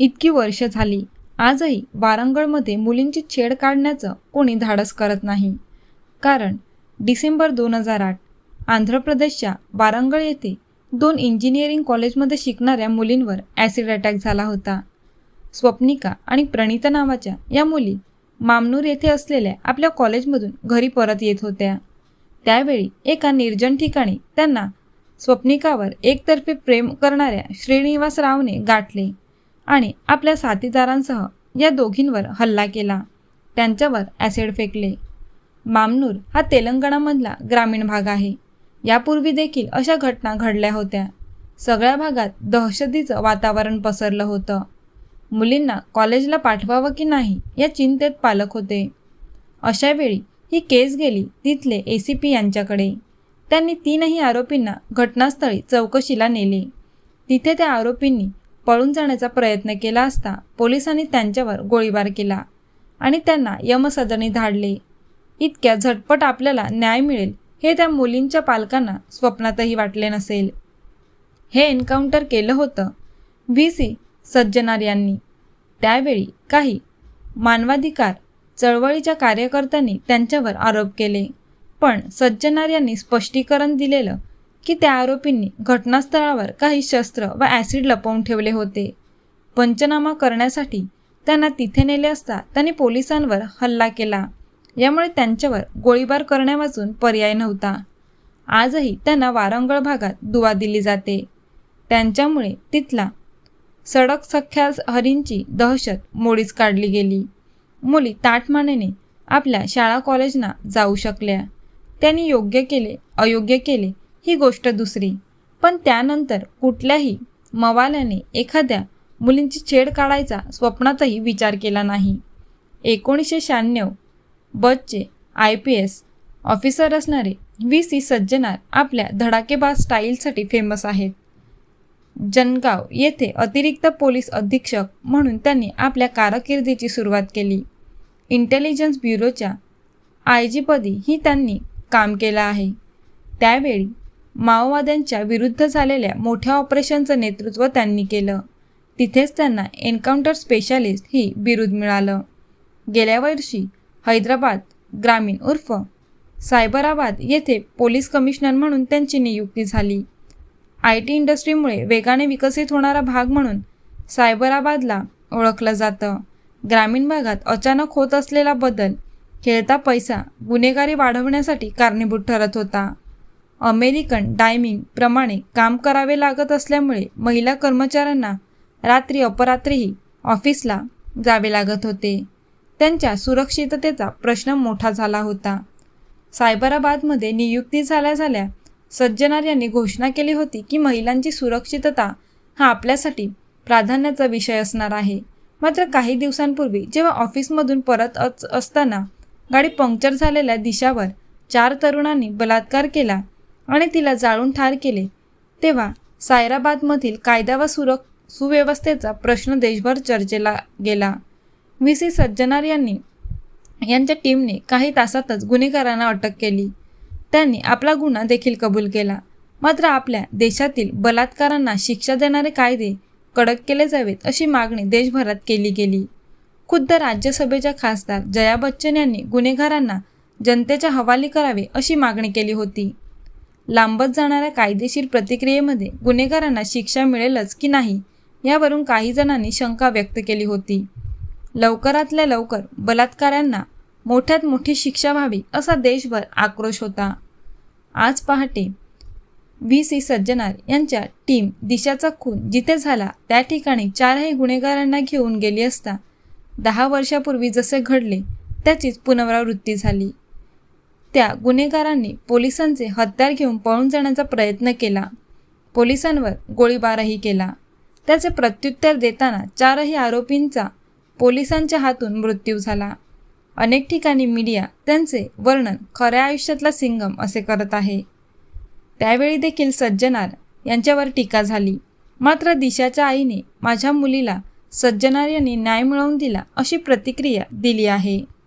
इतकी वर्ष झाली. आजही वारंगळमध्ये मुलींची छेड काढण्याचं कोणी धाडस करत नाही. कारण डिसेंबर दोन हजार आठ आंध्र प्रदेशच्या वारंगळ येथे दोन इंजिनिअरिंग कॉलेजमध्ये शिकणाऱ्या मुलींवर ॲसिड अटॅक झाला होता. स्वप्निका आणि प्रणिता नावाच्या या मुली मामनूर येथे असलेल्या आपल्या कॉलेजमधून घरी परत येत होत्या. त्यावेळी एका निर्जन ठिकाणी त्यांना स्वप्निकावर एकतर्फे प्रेम करणाऱ्या श्रीनिवास रावने गाठले. आणि आपल्या साथीदारांसह या दोघींवर हल्ला केला. त्यांच्यावर ॲसिड फेकले. मामनूर हा तेलंगणामधला ग्रामीण भाग आहे. यापूर्वी देखील अशा घटना घडल्या होत्या. सगळ्या भागात दहशतीचं वातावरण पसरलं होतं. मुलींना कॉलेजला पाठवावं की नाही या चिंतेत पालक होते. अशा वेळी ही केस गेली तिथले ए सी पी यांच्याकडे. त्यांनी तीनही आरोपींना घटनास्थळी चौकशीला नेले. तिथे त्या आरोपींनी पळून जाण्याचा प्रयत्न केला असता पोलिसांनी त्यांच्यावर गोळीबार केला आणि त्यांना यमसदनी धाडले. इतक्या झटपट आपल्याला न्याय मिळेल हे त्या मुलींच्या पालकांना स्वप्नातही वाटले नसेल. हे एन्काउंटर केलं होतं व्ही. सी. सज्जनार यांनी. त्यावेळी काही मानवाधिकार चळवळीच्या कार्यकर्त्यांनी त्यांच्यावर आरोप केले. पण सज्जनार यांनी स्पष्टीकरण दिलेलं की त्या आरोपींनी घटनास्थळावर काही शस्त्र व ॲसिड लपवून ठेवले होते. पंचनामा करण्यासाठी त्यांना तिथे नेले असता त्यांनी पोलिसांवर हल्ला केला. यामुळे त्यांच्यावर गोळीबार करण्यावाचून पर्याय नव्हता. आजही त्यांना वारंगळ भागात दुवा दिली जाते. त्यांच्यामुळे तिथला सडक सख्या हरींची दहशत मोडीच काढली गेली. मुली ताटमानेने आपल्या शाळा कॉलेजना जाऊ शकल्या. त्यांनी योग्य केले अयोग्य केले ही गोष्ट दुसरी. पण त्यानंतर कुठल्याही मवाल्याने एखाद्या मुलींची छेड काढायचा स्वप्नातही विचार केला नाही. एकोणीसशे शहाण्णव बसचे आय पी एस ऑफिसर असणारे व्ही सी सज्जनार आपल्या धडाकेबाज स्टाईलसाठी फेमस आहेत. जनगाव येथे अतिरिक्त पोलीस अधीक्षक म्हणून त्यांनी आपल्या कारकिर्दीची सुरुवात केली. इंटेलिजन्स ब्युरोच्या आय जीपदी ही त्यांनी काम केलं आहे. त्यावेळी माओवाद्यांच्या विरुद्ध झालेल्या मोठ्या ऑपरेशनचं नेतृत्व त्यांनी केलं. तिथेच त्यांना एन्काउंटर स्पेशालिस्ट ही बिरुद मिळालं. गेल्या वर्षी हैदराबाद ग्रामीण उर्फ सायबराबाद येथे पोलीस कमिशनर म्हणून त्यांची नियुक्ती झाली. आय टी इंडस्ट्रीमुळे वेगाने विकसित होणारा भाग म्हणून सायबराबादला ओळखलं जातं. ग्रामीण भागात अचानक होत असलेला बदल खेळता पैसा गुन्हेगारी वाढवण्यासाठी कारणीभूत ठरत होता. अमेरिकन डायमिंग प्रमाणे काम करावे लागत असल्यामुळे महिला कर्मचाऱ्यांना रात्री अपरात्रीही ऑफिसला जावे लागत होते. त्यांच्या सुरक्षिततेचा प्रश्न मोठा झाला होता. सायबराबादमध्ये नियुक्ती झाल्या झाल्या सज्जनार यांनी घोषणा केली होती की महिलांची सुरक्षितता हा आपल्यासाठी प्राधान्याचा विषय असणार आहे. मात्र काही दिवसांपूर्वी जेव्हा ऑफिसमधून परत असताना गाडी पंक्चर झालेल्या दिशावर चार तरुणांनी बलात्कार केला आणि तिला जाळून ठार केले. तेव्हा सायराबादमधील कायदा व सुरक सुव्यवस्थेचा प्रश्न देशभर चर्चेला गेला. व्ही. सी. सज्जनार यांनी यांच्या टीमने काही तासातच गुन्हेगारांना अटक केली. त्यांनी आपला गुन्हा देखील कबूल केला. मात्र आपल्या देशातील बलात्कारांना शिक्षा देणारे कायदे कडक केले जावेत अशी मागणी देशभरात केली गेली. खुद्द राज्यसभेच्या खासदार जया बच्चन यांनी गुन्हेगारांना जनतेच्या हवाली करावे अशी मागणी केली होती. लांबत जाणाऱ्या कायदेशीर प्रतिक्रियेमध्ये गुन्हेगारांना शिक्षा मिळेलच की नाही यावरून काही जणांनी शंका व्यक्त केली होती. लवकरातल्या लवकर बलात्कारांना मोठ्यात मोठी शिक्षा व्हावी असा देशभर आक्रोश होता. आज पहाटे व्ही. सी. सज्जनार यांच्या टीम दिशाचा खून जिथे झाला त्या ठिकाणी चारही गुन्हेगारांना घेऊन गेली असता दहा वर्षापूर्वी जसे घडले त्याचीच पुनरावृत्ती झाली. त्या गुन्हेगारांनी पोलिसांचे हत्यार घेऊन पळून जाण्याचा प्रयत्न केला. पोलिसांवर गोळीबारही केला. त्याचे प्रत्युत्तर देताना चारही आरोपींचा पोलिसांच्या हातून मृत्यू झाला. अनेक ठिकाणी मीडिया त्यांचे वर्णन खऱ्या आयुष्यातला सिंगम असे करत आहे. त्यावेळी देखील सज्जनार यांच्यावर टीका झाली. मात्र दिशाच्या आईने माझ्या मुलीला सज्जनार यांनी न्याय मिळवून दिला अशी प्रतिक्रिया दिली आहे.